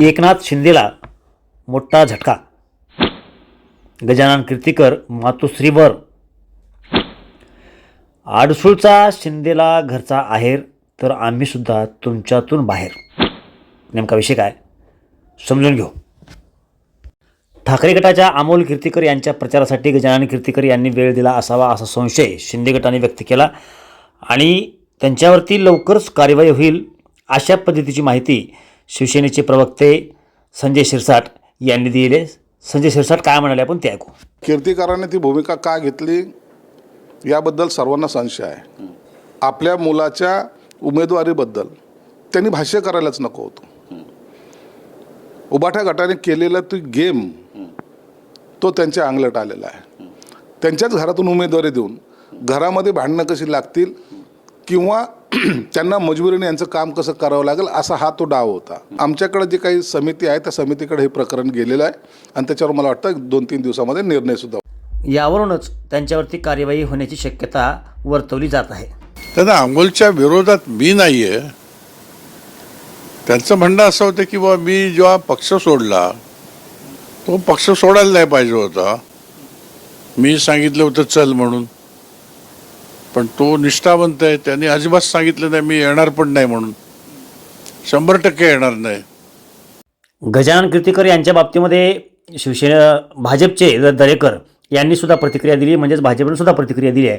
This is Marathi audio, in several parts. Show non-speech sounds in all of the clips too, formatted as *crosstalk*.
एकनाथ शिंदेला मोठा झटका. गजानन कीर्तीकर मातोश्रीवर. आडसूळचा शिंदेला घरचा आहेर तर आम्हीसुद्धा तुमच्यातून बाहेर. नेमका विषय काय? समजून घेऊ. ठाकरे गटाच्या अमोल कीर्तीकर यांच्या प्रचारासाठी गजानन कीर्तीकर यांनी वेळ दिला असावा असा संशय शिंदे गटाने व्यक्त केला आणि त्यांच्यावरती लवकरच कार्यवाही होईल अशा पद्धतीची माहिती शिवसेनेचे प्रवक्ते संजय शिरसाट यांनी दिले संजय शिरसाट काय म्हणाले आपण ते ऐकू. कीर्तिकाराने ती भूमिका का घेतली? याबद्दल सर्वांना संशय आहे. आपल्या मुलाच्या उमेदवारीबद्दल त्यांनी भाष्य करायलाच नको होतं. उबाठा गटाने केलेला ती गेम तो त्यांच्या अंगलट आलेला आहे. त्यांच्याच घरातून उमेदवारी देऊन घरामध्ये भांडणं कशी लागतील किंवा *clears throat* त्यांना मजबुरीने यांचं काम कसं करावं लागेल असा हा तो डाव होता. आमच्याकडे जी काही समिती आहे त्या समितीकडे हे प्रकरण गेलेलं आहे आणि त्याच्यावर मला वाटतं दोन तीन दिवसामध्ये निर्णय सुद्धा यावरूनच त्यांच्यावरती कार्यवाही होण्याची शक्यता वर्तवली जात आहे. त्यांना अमोलच्या विरोधात मी नाही आहे त्यांचं म्हणणं असं होतं की बा मी जेव्हा पक्ष सोडला तो पक्ष सोडायला नाही पाहिजे होता. मी सांगितलं होतं चल म्हणून. पण तो निष्ठावंत आहे. त्यांनी अजिबात सांगितलं नाही मी येणार पण नाही म्हणून. शंभर टक्के येणार नाही. गजानन कीर्तीकर यांच्या बाबतीमध्ये शिवसेना भाजपचे द- दरेकर यांनी सुद्धा प्रतिक्रिया दिली म्हणजेच भाजपने सुद्धा प्रतिक्रिया दिली आहे.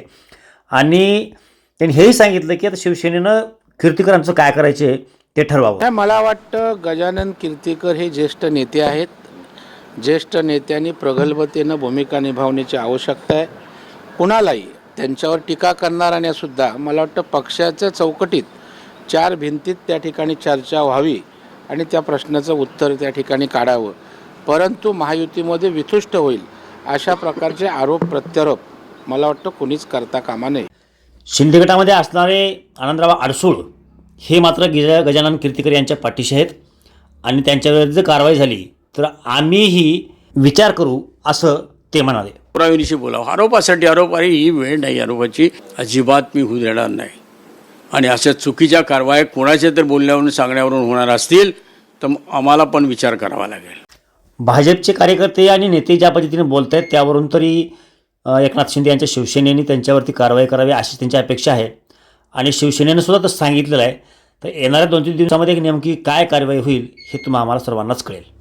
आणि त्यांनी हेही सांगितलं की आता शिवसेनेनं कीर्तीकरांचं काय करायचे ते ठरवावं. मला वाटतं गजानन कीर्तीकर हे ज्येष्ठ नेते आहेत. ज्येष्ठ नेत्यांनी प्रगल्भतेनं भूमिका निभावण्याची आवश्यकता आहे. कुणालाही त्यांच्यावर टीका करणाऱ्याने सुद्धा मला वाटतं पक्षाच्या चौकटीत चार भिंतीत त्या ठिकाणी चर्चा व्हावी आणि त्या प्रश्नाचं उत्तर त्या ठिकाणी काढावं. परंतु महायुतीमध्ये विथुष्ट होईल अशा प्रकारचे आरोप प्रत्यारोप मला वाटतं कुणीच करता कामा नये. शिंदे गटामध्ये असणारे आनंदराव आडसूळ हे मात्र गिज गजानन कीर्तीकर यांच्या पाठीशी आहेत आणि त्यांच्यावर जर कारवाई झाली तर आम्हीही विचार करू असं ते म्हणाले. पुराव्याविषयी बोलावं. आरोपासाठी आरोप अरे ही वेळ नाही. आरोपाची अजिबात मी होऊ देणार नाही. आणि अशा चुकीच्या कारवाया कोणाच्या तर बोलण्यावरून सांगण्यावरून होणार असतील तर आम्हाला पण विचार करावा लागेल. भाजपचे कार्यकर्ते आणि नेते ज्या पद्धतीने बोलत आहेत त्यावरून तरी एकनाथ शिंदे यांच्या शिवसेनेने त्यांच्यावरती कारवाई करावी अशी त्यांची अपेक्षा आहे. आणि शिवसेनेनं सुद्धा तसं सांगितलेलं आहे. तर येणाऱ्या दोन तीन दिवसामध्ये एक नेमकी काय कारवाई होईल हे तुम्हा आम्हाला सर्वांनाच कळेल.